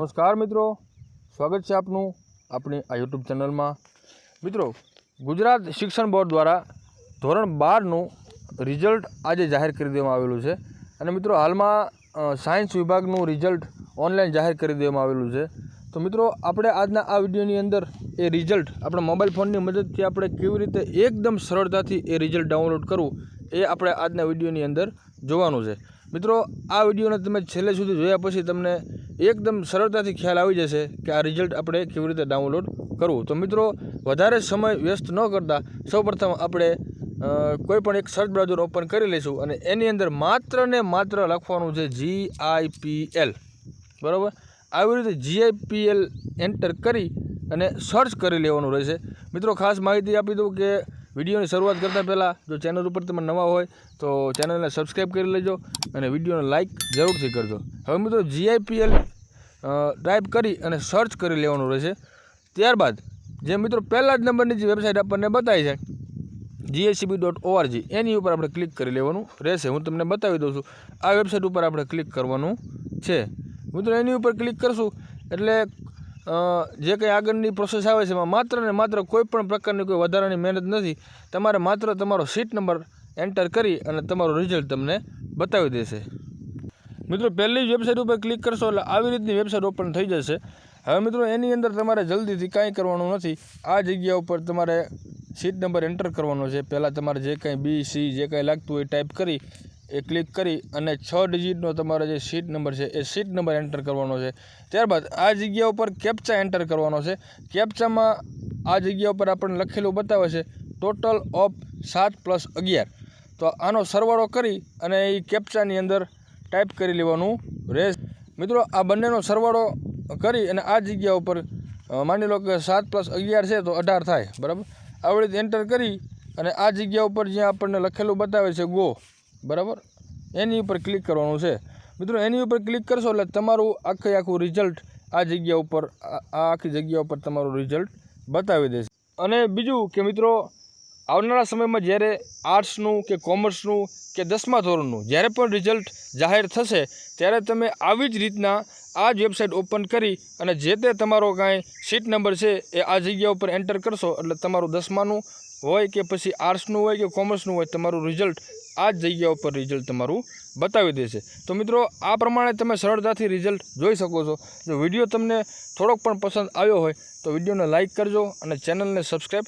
નમસ્કાર મિત્રો. સ્વાગત છે આપનું આપણી આ યુટ્યુબ ચેનલમાં. મિત્રો, ગુજરાત શિક્ષણ બોર્ડ દ્વારા ધોરણ બારનું રિઝલ્ટ આજે જાહેર કરી દેવામાં આવેલું છે. અને મિત્રો, હાલમાં સાયન્સ વિભાગનું રિઝલ્ટ ઓનલાઈન જાહેર કરી દેવામાં આવેલું છે. તો મિત્રો, આપણે આજના આ વિડીયોની અંદર એ રિઝલ્ટ આપણા મોબાઈલ ફોનની મદદથી આપણે કેવી રીતે એકદમ સરળતાથી એ રિઝલ્ટ ડાઉનલોડ કરવું એ આપણે આજના વિડીયોની અંદર જોવાનું છે. મિત્રો, આ વિડીયોને તમે છેલ્લે સુધી જોયા પછી તમને એકદમ સરળતાથી ખ્યાલ આવી જશે કે આ રિઝલ્ટ આપણે કેવી રીતે ડાઉનલોડ કરવું. તો મિત્રો, વધારે સમય વ્યસ્ત ન કરતાં સૌપ્રથમ આપણે કોઈપણ કોઈ પણ એક સર્ચ બ્રાઉઝર ઓપન કરી લઈશું અને એની અંદર માત્ર ને માત્ર લખવાનું છે જી આઈ પી એલ બરાબર? આવી રીતે જીઆઈપીએલ એન્ટર કરી અને સર્ચ કરી લેવાનું રહેશે. મિત્રો, ખાસ માહિતી આપી દઉં કે વિડીયોની શરૂઆત કરતાં પહેલાં, જો ચેનલ ઉપર તમે નવા હોય, તો ચેનલને સબસ્ક્રાઈબ કરી લેજો અને વિડીયોને લાઇક જરૂરથી કરજો. હવે મિત્રો જીઆઈપીએલ ટાઈપ કરી અને સર્ચ કરી લેવાનું રહેશે. ત્યારબાદ, જે મિત્રો પહેલા જ નંબરની જે વેબસાઇટ આપણને બતાવી છે જીએસસીબી ડોટ ઓઆરજી એની ઉપર આપણે ક્લિક કરી લેવાનું રહેશે. હું તમને બતાવી દઉં છું, આ વેબસાઇટ ઉપર આપણે ક્લિક કરવાનું છે. મિત્રો, એની ઉપર ક્લિક કરશું, એટલે જે કંઈ આગળની પ્રોસેસ આવે છે, એમાં માત્ર ને માત્ર કોઈપણ પ્રકારની કોઈ વધારાની મહેનત નથી. તમારે માત્ર તમારો સીટ નંબર એન્ટર કરી અને તમારું રિઝલ્ટ તમને બતાવી દેશે. મિત્રો, પહેલી જ વેબસાઇટ ઉપર ક્લિક કરશો એટલે આવી રીતની વેબસાઇટ ઓપન થઈ જશે. હવે મિત્રો, એની અંદર તમારે જલ્દીથી કાંઈ કરવાનું નથી. આ જગ્યા ઉપર તમારે સીટ નંબર એન્ટર કરવાનો છે. પહેલાં તમારે જે કાંઈ બી સી જે કાંઈ લાગતું હોય ટાઈપ કરી, એ ક્લિક કરી અને છ ડિજિટનો તમારો જે સીટ નંબર છે, એ સીટ નંબર એન્ટર કરવાનો છે. ત્યારબાદ આ જગ્યા ઉપર કેપ્ચા એન્ટર કરવાનો છે. કેપ્ચામાં આ જગ્યા ઉપર આપણને લખેલું બતાવે છે ટોટલ ઓફ સાત પ્લસ અગિયાર. તો આનો સરવાળો કરી અને એ કેપ્ચાની અંદર ટાઈપ કરી લેવાનું રહેશે. મિત્રો, આ બંનેનો સરવાળો કરી અને આ જગ્યા ઉપર માની લો કે સાત પ્લસ અગિયાર છે, તો અઢાર થાય, બરાબર? આવી રીતે એન્ટર કરી અને આ જગ્યા ઉપર જ્યાં આપણને લખેલું બતાવે છે ગો બરાબર? એની ઉપર ક્લિક કરવાનું છે. મિત્રો, એની ઉપર ક્લિક કરશો એટલે તમારું આખે આખું રિઝલ્ટ આ જગ્યા ઉપર, આ આખી જગ્યા ઉપર તમારું રિઝલ્ટ બતાવી દેશે. અને બીજું કે મિત્રો આવનારા સમયમાં જ્યારે આર્ટ્સનું કે કોમર્સનું કે દસમા ધોરણનું જ્યારે પણ રિઝલ્ટ જાહેર થશે, ત્યારે તમે આવી જ રીતના આ જ વેબસાઇટ ઓપન કરી અને જે તે તમારો કાંઈ સીટ નંબર છે એ આ જગ્યા ઉપર એન્ટર કરશો. એટલે તમારું દસમાનું હોય કે પછી આર્ટ્સનું હોય કે કોમર્સનું હોય, તમારું રિઝલ્ટ આ જ જગ્યા ઉપર રિઝલ્ટ તમારું બતાવી દેશે. તો મિત્રો, આ પ્રમાણે તમે સરળતાથી રિઝલ્ટ જોઈ શકો છો. જો વીડિયો તમને થોડોક પણ પસંદ આવ્યો હોય, તો વિડીયોને લાઇક કરજો અને ચેનલને સબસ્ક્રાઈબ